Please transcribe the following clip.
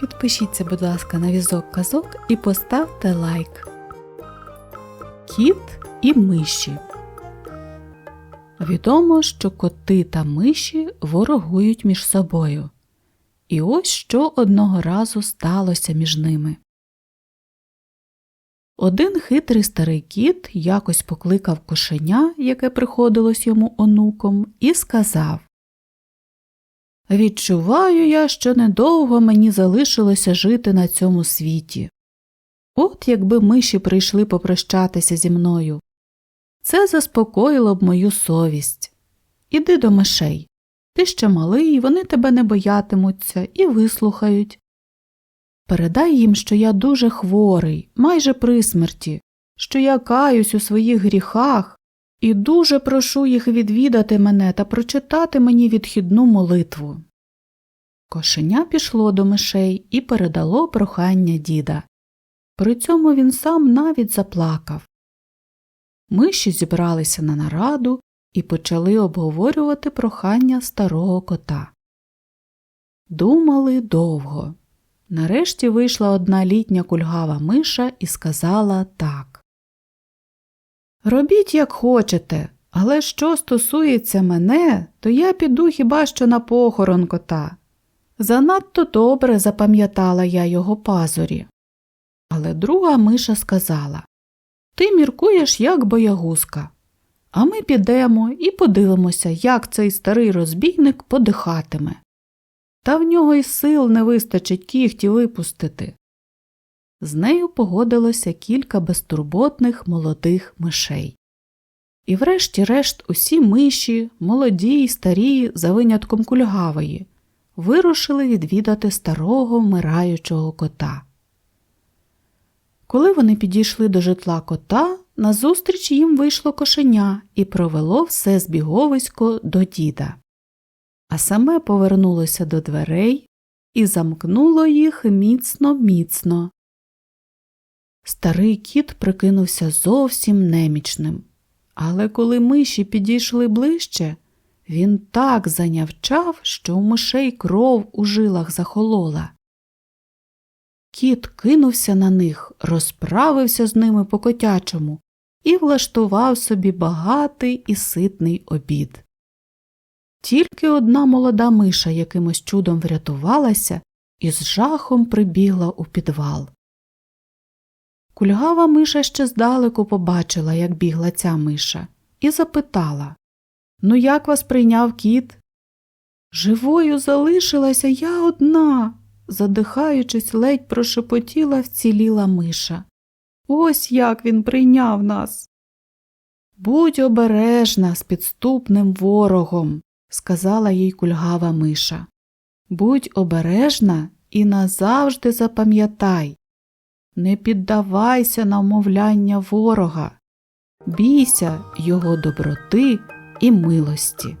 Підпишіться, будь ласка, на візок казок і поставте лайк. Кіт і миші. Відомо, що коти та миші ворогують між собою. І ось що одного разу сталося між ними. Один хитрий старий кіт якось покликав кошеня, яке приходилось йому онуком, і сказав Відчуваю я, що недовго мені залишилося жити на цьому світі. От якби миші прийшли попрощатися зі мною. Це заспокоїло б мою совість. Іди до мишей. Ти ще малий, вони тебе не боятимуться і вислухають. Передай їм, що я дуже хворий, майже при смерті, що я каюсь у своїх гріхах і дуже прошу їх відвідати мене та прочитати мені відхідну молитву. Кошеня пішло до мишей і передало прохання діда. При цьому він сам навіть заплакав. Миші зібралися на нараду і почали обговорювати прохання старого кота. Думали довго. Нарешті вийшла одна літня кульгава миша і сказала так Робіть, як хочете, але що стосується мене, то я піду хіба що на похорон кота. Занадто добре запам'ятала я його пазурі. Але друга миша сказала Ти міркуєш, як боягузка. А ми підемо і подивимося, як цей старий розбійник подихатиме. Та в нього й сил не вистачить кіхті випустити. З нею погодилося кілька безтурботних молодих мишей. І врешті-решт усі миші, молоді й старі, за винятком кульгавої, вирушили відвідати старого вмираючого кота. Коли вони підійшли до житла кота, назустріч їм вийшло кошеня і провело все збіговисько до діда. А саме повернулося до дверей і замкнуло їх міцно міцно. Старий кіт прикинувся зовсім немічним, але коли миші підійшли ближче, він так занявчав, що у мишей кров у жилах захолола. Кіт кинувся на них, розправився з ними по котячому і влаштував собі багатий і ситний обід. Тільки одна молода миша якимось чудом врятувалася і з жахом прибігла у підвал. Кульгава миша ще здалеку побачила, як бігла ця миша, і запитала Ну, як вас прийняв кіт? Живою залишилася я одна, задихаючись, ледь прошепотіла вціліла миша. Ось як він прийняв нас. Будь обережна з підступним ворогом, сказала їй кульгава миша. Будь обережна і назавжди запам'ятай. Не піддавайся на вмовляння ворога, бійся його доброти і милості.